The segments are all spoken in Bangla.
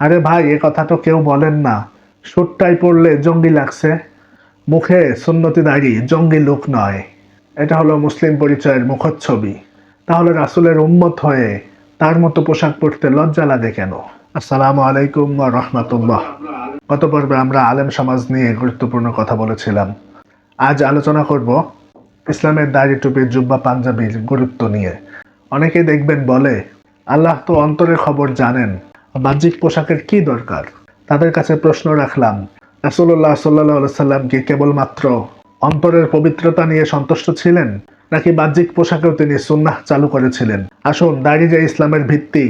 আরে ভাই, এ কথা তো কেউ বলেন না। সুটটাই পড়লে জঙ্গি লাগছে। মুখে সুন্নতি দাড়ি, জঙ্গি লুক নয়। এটা হলো মুসলিম পরিচয়ের মুখচ্ছবি। তাহলে রাসুলের উম্মত হয়ে তার মতো পোশাক পরতে লজ্জা লাগে কেন? আসসালামু আলাইকুম রহমতুল্লাহ। গত পর্বে আমরা আলেম সমাজ নিয়ে গুরুত্বপূর্ণ কথা বলেছিলাম। আজ আলোচনা করব ইসলামের দাড়ি টুপির জুব্বা, পাঞ্জাবির গুরুত্ব নিয়ে। অনেকেই দেখবেন বলে, আল্লাহ তো অন্তরের খবর জানেন বাহ্যিক পোশাকের কি দরকার? তাদের কাছে প্রশ্ন রাখলাম। রাসুল্লাহ সাল্লাহ সাল্লাম কি কেবলমাত্র অন্তরের পবিত্রতা নিয়ে সন্তুষ্ট ছিলেন, নাকি বাহ্যিক পোশাকেও তিনি সুন্নাহ চালু করেছিলেন? আসুন দাড়ি যে ইসলামের ভিত্তি।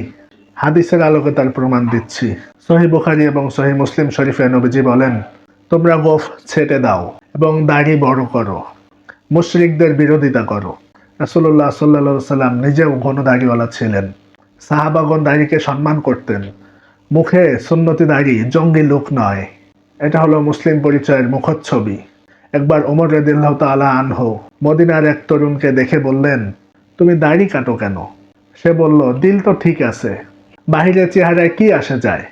হাদিসের আলোকে তার প্রমাণ দিচ্ছি। সহি বুখারি এবং সহি মুসলিম শরীফে নবীজি বলেন, তোমরা গোফ ছেটে দাও এবং দাড়ি বড় করো। মুশরিকদের বিরোধিতা করো। রাসুল্লাহ সাল্লা সাল্লাম নিজেও ঘন দাড়িওয়ালা ছিলেন। সাহাবাগন দাড়িকে সম্মান করতেন। মুখে সুন্নতি দাড়ি জঙ্গি লোক নয়। এটা হলো মুসলিম পরিচয়ের মুখচ্ছবি। একবার ওমর রেদিল্লাহ তালা আনহো মদিনার এক তরুণকে দেখে বললেন, তুমি দাড়ি কাটো কেন? সে বলল, দিল তো ঠিক আছে, বাহিরের চেহারায় কি আসে যায়?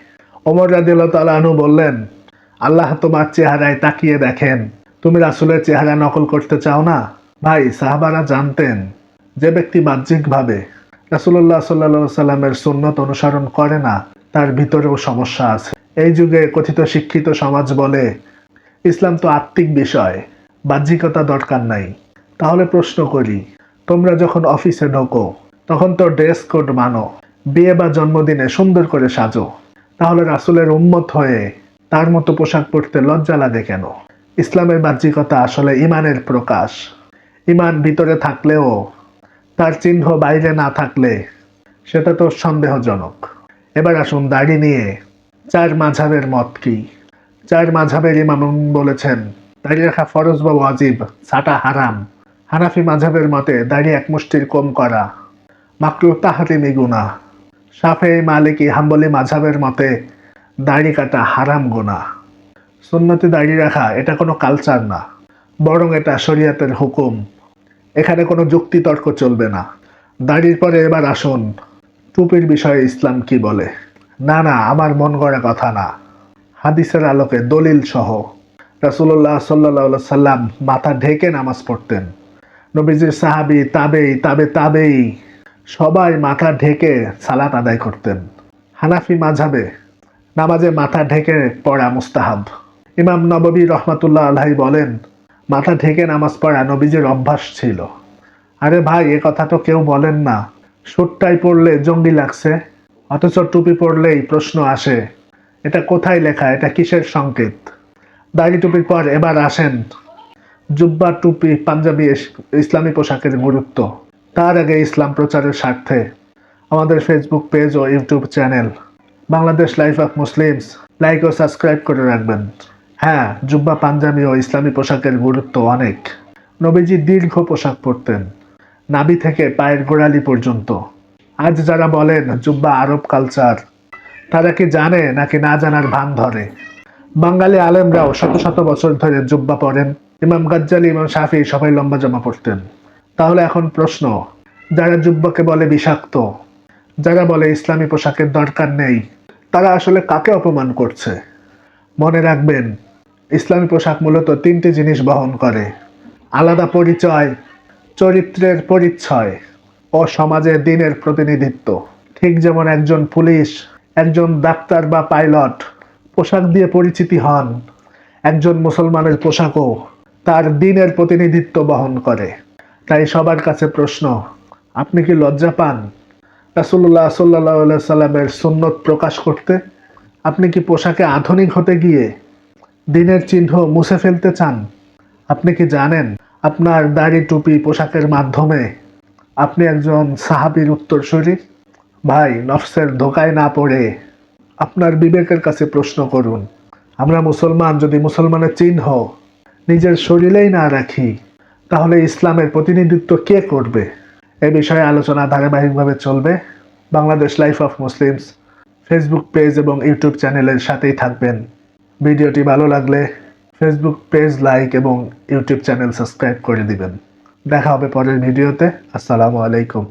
ওমর রাদিল্লাহ আনহু বললেন, আল্লাহ তোমার চেহারায় তাকিয়ে দেখেন। তুমি রাসুলের চেহারা নকল করতে চাও না? ভাই, সাহাবারা জানতেন যে ব্যক্তি বাহ্যিকভাবে রাসুল্লাহ সাল্লা সাল্লামের সুন্নত অনুসরণ করে না, তার ভিতরেও সমস্যা আছে। এই যুগে কথিত শিক্ষিত সমাজ বলে, ইসলাম তো আত্মিক বিষয়, বাহ্যিকতা দরকার নাই। তাহলে প্রশ্ন করি, তোমরা যখন অফিসে ঢোকো, তখন তো ড্রেস কোড মানো, বিয়ে বা জন্মদিনে সুন্দর করে সাজো। তাহলে রাসুলের উম্মত হয়ে তার মতো পোশাক পরতে লজ্জা লাগে কেন? ইসলামের বাহ্যিকতা আসলে ইমানের প্রকাশ। ইমান ভিতরে থাকলেও তার চিহ্ন বাইরে না থাকলে সেটা তো সন্দেহজনক। এবার আসুন দাড়ি নিয়ে চার মাঝাবের মত কি? চার মাঝাবের ইমাম বলেছেন দাড়ি রাখা ফরজ বা ওয়াজিব, ছাটা হারাম। হানাফি মাঝাবের মতে দাড়ি এক মুষ্টির কম করা মাকরু তাহারিমি গুণা সাফে মালিকি হাম্বলি মাঝাবের মতে দাড়ি কাটা হারাম গুণা সুন্নতি দাড়ি রাখা, এটা কোনো কালচার না, বরং এটা শরিয়াতের হুকুম। এখানে কোনো যুক্তি তর্ক চলবে না। দাড়ির পরে এবার আসুন। টুপির বিষয়ে ইসলাম কি বলে? না না, আমার মন গড়া কথা না। হাদিসের আলোকে দলিল সহ। রাসুল্লাহ সাল্লা সাল্লাম মাথা ঢেকে নামাজ পড়তেন। নবীজির সাহাবি, তাবেই, তাবে তাবেই সবাই মাথা ঢেকে সালাত আদায় করতেন। হানাফি মাঝাবে নামাজে মাথা ঢেকে পড়া মুস্তাহাব। ইমাম নববী রহমাতুল্লাহ আল্লাহ বলেন মাথা ঢেকে নামাজ পড়া নবীজির অভ্যাস ছিল। আরে ভাই, এ কথা তো কেউ বলেন না। সুটটাই পড়লে জঙ্গি লাগছে, অথচ টুপি পড়লেই প্রশ্ন আসে, এটা কোথায় লেখা, এটা কিসের সংকেত? দাড়ি টুপির পর এবার আসেন। জুব্বা, টুপি, পাঞ্জাবি ইসলামী পোশাকের গুরুত্ব। তার আগে ইসলাম প্রচারের স্বার্থে। আমাদের Facebook page O YouTube channel Bangladesh life of Muslims like O subscribe করে রাখবেন। হ্যাঁ জুব্বা পাঞ্জাবি ও ইসলামী পোশাকের গুরুত্ব অনেক। নবীজি দীর্ঘ পোশাক পরতেন নাবি থেকে পায়ের গোড়ালি পর্যন্ত। আজ যারা বলেন জুব্বা আরব কালচার, তারা কি জানে নাকি না জানার ভান ধরে? বাঙালি আলেমরাও শত শত বছর ধরে জুব্বা পরেন। ইমাম গাজ্জালি, ইমাম শাফি সবাই লম্বা জামা পরতেন। তাহলে এখন প্রশ্ন, যারা জুব্বাকে বলে বিষাক্ত, যারা বলে ইসলামী পোশাকের দরকার নেই, তারা আসলে কাকে অপমান করছে? মনে রাখবেন ইসলামী পোশাক মূলত তিনটি জিনিস বহন করে। আলাদা পরিচয়, চরিত্রের পরিচয় ও সমাজে দিনের প্রতিনিধিত্ব। ঠিক যেমন একজন পুলিশ, একজন ডাক্তার বা পাইলট পোশাক দিয়ে পরিচিতি হন, একজন মুসলমানের পোশাকও তার দিনের প্রতিনিধিত্ব বহন করে। তাই সবার কাছে প্রশ্ন, আপনি কি লজ্জা পান? রাসুল্লাহ সাল্লাহ সাল্লামের সুন্নত প্রকাশ করতে? আপনি কি পোশাকে আধুনিক হতে গিয়ে দিনের চিহ্ন মুছে ফেলতে চান? আপনি কি জানেন আপনার দাড়ি টুপি পোশাকের মাধ্যমে আপনি একজন সাহাবির উত্তরসূরি? ভাই, নফসের ধোকায় না পড়ে আপনার বিবেকের কাছে প্রশ্ন করুন। আমরা মুসলমান, যদি মুসলমানের চিহ্ন নিজের শরীরেই না রাখি, তাহলে ইসলামের প্রতিনিধিত্ব কে করবে? এ বিষয়ে আলোচনা ধারাবাহিকভাবে চলবে। Bangladesh life of Muslims Facebook page এবং ইউটিউব চ্যানেলের সাথেই থাকবেন। ভিডিওটি ভালো লাগলে ফেসবুক পেজ লাইক এবং ইউটিউব চ্যানেল সাবস্ক্রাইব করে দিবেন। দেখা হবে পরের ভিডিওতে। আসসালামু আলাইকুম।